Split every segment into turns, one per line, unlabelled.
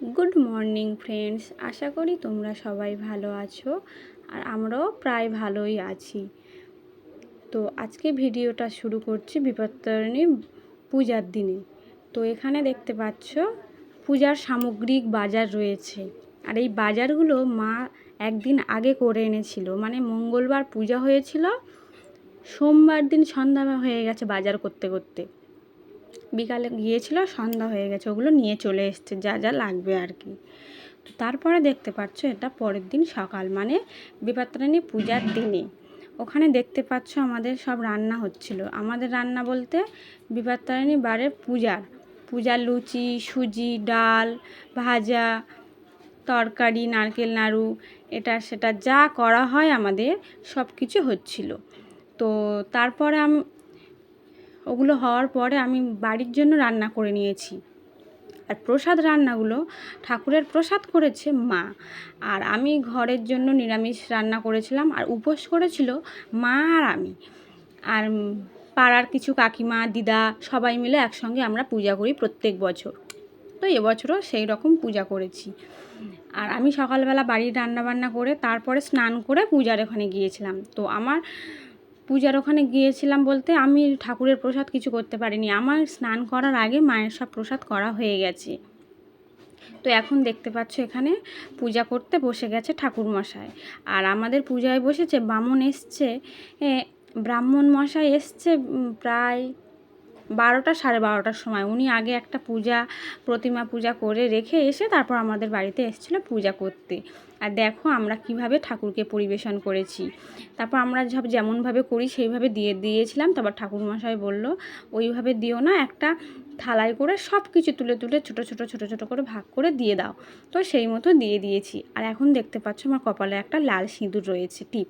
Good morning friends আশা করি তোমরা সবাই ভালো আছো আর আমরাও প্রায় ভালোই আছি। তো আজকে ভিডিওটা শুরু করছি বিপত্তারিণী পূজার দিনে। তো এখানে দেখতে পাচ্ছ, পূজার সামগ্রিক বাজার রয়েছে। আর এই বাজারগুলো মা একদিন আগে করে এনেছিল। মানে মঙ্গলবার পূজা হয়েছিল, সোমবার দিন সন্ধ্যা হয়ে গেছে বাজার করতে করতে। বিকালে গিয়েছিল, সন্ধ্যা হয়ে গেছে, ওগুলো নিয়ে চলে এসছে, যা যা লাগবে আর কি। তো তারপরে দেখতে পাচ্ছ, এটা পরের দিন সকাল মানে বিপাত্রাণী পূজার দিনে। ওখানে দেখতে পাচ্ছ, আমাদের সব রান্না হচ্ছিল। আমাদের রান্না বলতে বিপাত্রাণী বারের পূজার। পূজার লুচি, সুজি, ডাল, ভাজা, তরকারি, নারকেল, নাড়ু, এটা, সেটা যা করা হয় আমাদের সব কিছু হচ্ছিল। তো তারপরে আমি ওগুলো হওয়ার পরে আমি বাড়ির জন্য রান্না করে নিয়েছি। আর প্রসাদ রান্নাগুলো ঠাকুরের প্রসাদ করেছে মা। আর আমি ঘরের জন্য নিরামিষ রান্না করেছিলাম আর উপোস করেছিল মা আর আমি। আর পাড়ার কিছু কাকিমা, দিদা সবাই মিলে একসঙ্গে আমরা পূজা করি প্রত্যেক বছর। তো এবছরও সেই রকম পূজা করেছি। আর আমি সকালবেলা বাড়ির রান্নাবান্না করে তারপরে স্নান করে পূজার ওখানে গিয়েছিলাম। তো আমার পূজার ওখানে গিয়েছিলাম বলতে আমি ঠাকুরের প্রসাদ কিছু করতে পারিনি। আমার স্নান করার আগে মায়ের সব প্রসাদ করা হয়ে গেছে। তো এখন দেখতে পাচ্ছ এখানে পূজা করতে বসে গেছে ঠাকুরমশাই। আর আমাদের পূজায় বসেছে বামন এসছে ব্রাহ্মণ মশাই এসছে প্রায় বারোটা সাড়ে বারোটার সময়। উনি আগে একটা পূজা, প্রতিমা পূজা করে রেখে এসে তারপর আমাদের বাড়িতে এসেছিল পূজা করতে। আর দেখো আমরা কীভাবে ঠাকুরকে পরিবেশন করেছি। তারপর আমরা সব যেমনভাবে করি সেইভাবে দিয়ে, দিয়েছিলাম। তারপর ঠাকুরমশাই বলল, ওইভাবে দিও না, একটা থালায় করে সব কিছু তুলে তুলে ছোটো ছোটো ছোটো ছোটো করে ভাগ করে দিয়ে দাও। তো সেই মতো দিয়ে দিয়েছি। আর এখন দেখতে পাচ্ছ আমার কপালে একটা লাল সিঁদুর রয়েছে, টিপ।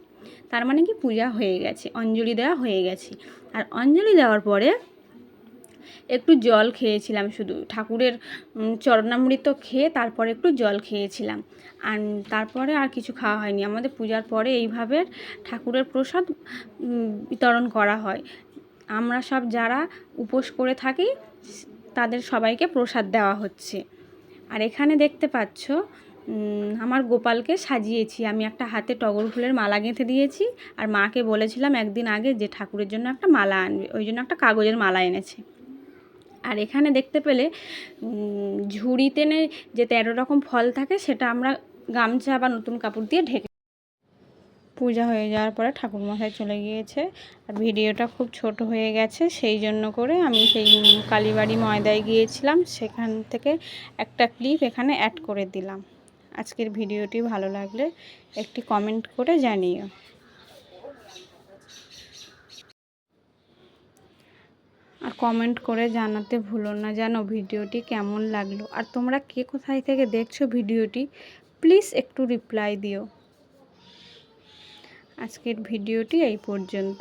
তার মানে কি পূজা হয়ে গেছে, অঞ্জলি দেওয়া হয়ে গেছে। আর অঞ্জলি দেওয়ার পরে একটু জল খেয়েছিলাম শুধু। ঠাকুরের চরণামৃত খেয়ে তারপরে একটু জল খেয়েছিলাম। আর তারপরে আর কিছু খাওয়া হয়নি। আমাদের পূজার পরে এইভাবে ঠাকুরের প্রসাদ বিতরণ করা হয়। আমরা সব যারা উপোস করে থাকি, তাদের সবাইকে প্রসাদ দেওয়া হচ্ছে। আর এখানে দেখতে পাচ্ছ আমার গোপালকে সাজিয়েছি। আমি একটা হাতে টগর ফুলের মালা গেঁথে দিয়েছি। আর মাকে বলেছিলাম একদিন আগে যে ঠাকুরের জন্য একটা মালা আনবে, ওই জন্য একটা কাগজের মালা এনেছে। আর এখানে দেখতে পেলে ঝুড়িতে যে তেরো রকম ফল থাকে, সেটা আমরা গামছা বা নতুন কাপড় দিয়ে ঢেকে পূজা হয়ে যাওয়ার পরে ঠাকুরমশাই চলে গিয়েছে। আর ভিডিওটা খুব ছোট হয়ে গেছে, সেই জন্য করে আমি সেই কালীবাড়ি ময়দায় গিয়েছিলাম। সেখান থেকে একটা ক্লিপ এখানে অ্যাড করে দিলাম। আজকের ভিডিওটি ভালো লাগলে একটি কমেন্ট করে জানিও। কমেন্ট করে জানাতে ভুলো না যেন ভিডিওটি কেমন লাগল। আর তোমরা কে কোথায় থেকে দেখছ ভিডিওটি প্লিজ একটু রিপ্লাই দিও। আজকের ভিডিওটি এই পর্যন্ত।